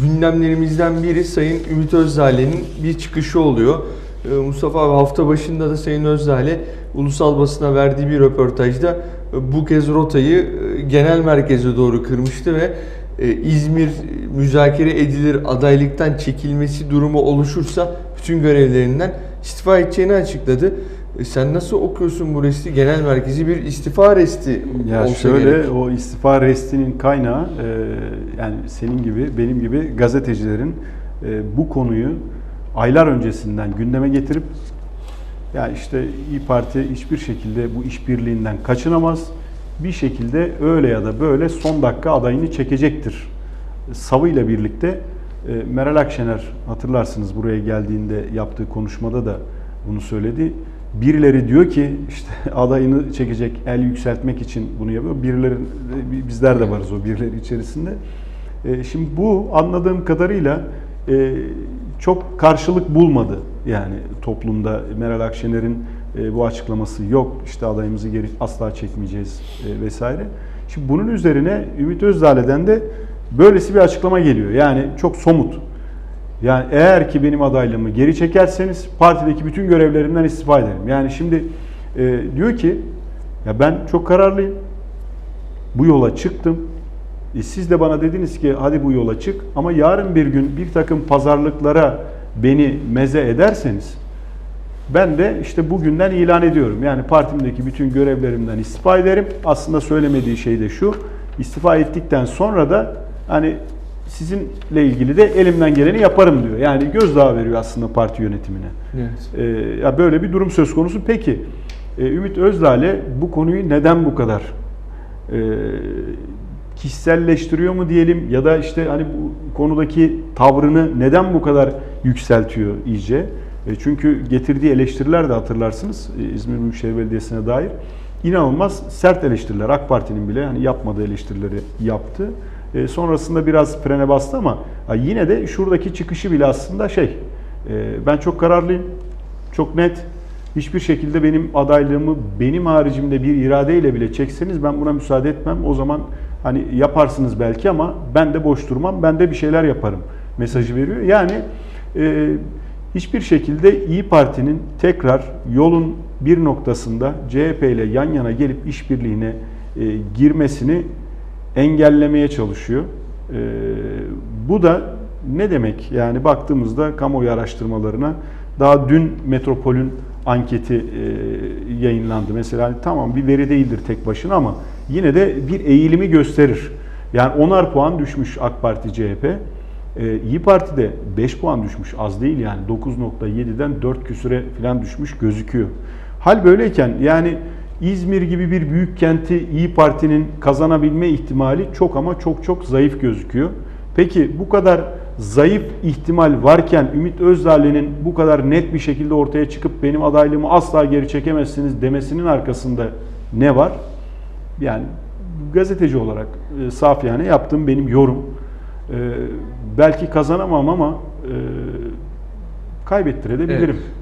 gündemlerimizden biri Sayın Ümit Özdağ'ın bir çıkışı oluyor. Ee, Mustafa abi hafta başında da Sayın Özdağ'le ulusal basına verdiği bir röportajda e, bu kez rotayı e, genel merkeze doğru kırmıştı ve e, İzmir müzakere edilir adaylıktan çekilmesi durumu oluşursa bütün görevlerinden istifa edeceğini açıkladı. E, Sen nasıl okuyorsun bu resti? Genel merkezi bir istifa resti Ya olsa şöyle gerek. o istifa restinin kaynağı e, yani senin gibi benim gibi gazetecilerin e, bu konuyu aylar öncesinden gündeme getirip ya işte İyi Parti hiçbir şekilde bu işbirliğinden kaçınamaz. Bir şekilde öyle ya da böyle son dakika adayını çekecektir. Savıyla birlikte e, Meral Akşener hatırlarsınız buraya geldiğinde yaptığı konuşmada da bunu söyledi. Birileri diyor ki işte adayını çekecek, el yükseltmek için bunu yapıyor. Birileri, bizler de varız o birileri içerisinde. E, Şimdi bu anladığım kadarıyla e, çok karşılık bulmadı. Yani toplumda Meral Akşener'in e, bu açıklaması yok. İşte adayımızı geri asla çekmeyeceğiz vesaire. Şimdi bunun üzerine Ümit Özdağ'dan de böylesi bir açıklama geliyor. Yani çok somut. Yani eğer ki benim adaylığımı geri çekerseniz partideki bütün görevlerimden istifa ederim. Yani şimdi e, diyor ki ya ben çok kararlıyım. Bu yola çıktım. E, siz de bana dediniz ki hadi bu yola çık ama yarın bir gün bir takım pazarlıklara beni meze ederseniz ben de işte bugünden ilan ediyorum. Yani partimdeki bütün görevlerimden istifa ederim. Aslında söylemediği şey de şu. istifa ettikten sonra da hani sizinle ilgili de elimden geleni yaparım diyor. Yani gözdağı veriyor aslında parti yönetimine. Evet. Ee, ya böyle bir durum söz konusu. Peki e, Ümit Özdağ'le bu konuyu neden bu kadar e, kişiselleştiriyor mu diyelim ya da işte hani bu konudaki tavrını neden bu kadar yükseltiyor iyice? E, çünkü getirdiği eleştiriler de hatırlarsınız e, İzmir Büyükşehir Belediyesi'ne dair inanılmaz sert eleştiriler. AK Parti'nin bile hani yapmadığı eleştirileri yaptı. E, sonrasında biraz frene bastı ama ha, yine de şuradaki çıkışı bile aslında şey e, ben çok kararlıyım, çok net. Hiçbir şekilde benim adaylığımı benim haricimde bir iradeyle bile çekseniz ben buna müsaade etmem. O zaman hani yaparsınız belki ama ben de boş durmam, ben de bir şeyler yaparım mesajı veriyor. Yani e, hiçbir şekilde İyi Parti'nin tekrar yolun bir noktasında CHP ile yan yana gelip işbirliğine e, girmesini engellemeye çalışıyor. E, bu da ne demek? Yani baktığımızda kamuoyu araştırmalarına daha dün Metropol'ün anketi e, yayınlandı. Mesela hani tamam bir veri değildir tek başına ama yine de bir eğilimi gösterir. Yani onar puan düşmüş AK Parti CHP. Ee, İyi Parti'de 5 puan düşmüş az değil yani 9.7'den 4 küsüre falan düşmüş gözüküyor. Hal böyleyken yani İzmir gibi bir büyük kenti İyi Parti'nin kazanabilme ihtimali çok ama çok çok zayıf gözüküyor. Peki bu kadar zayıf ihtimal varken Ümit Özdağ'ın bu kadar net bir şekilde ortaya çıkıp benim adaylığımı asla geri çekemezsiniz demesinin arkasında ne var? Yani gazeteci olarak e, saf yani yaptığım benim yorum. E, belki kazanamam ama e, kaybettirebilirim. Evet.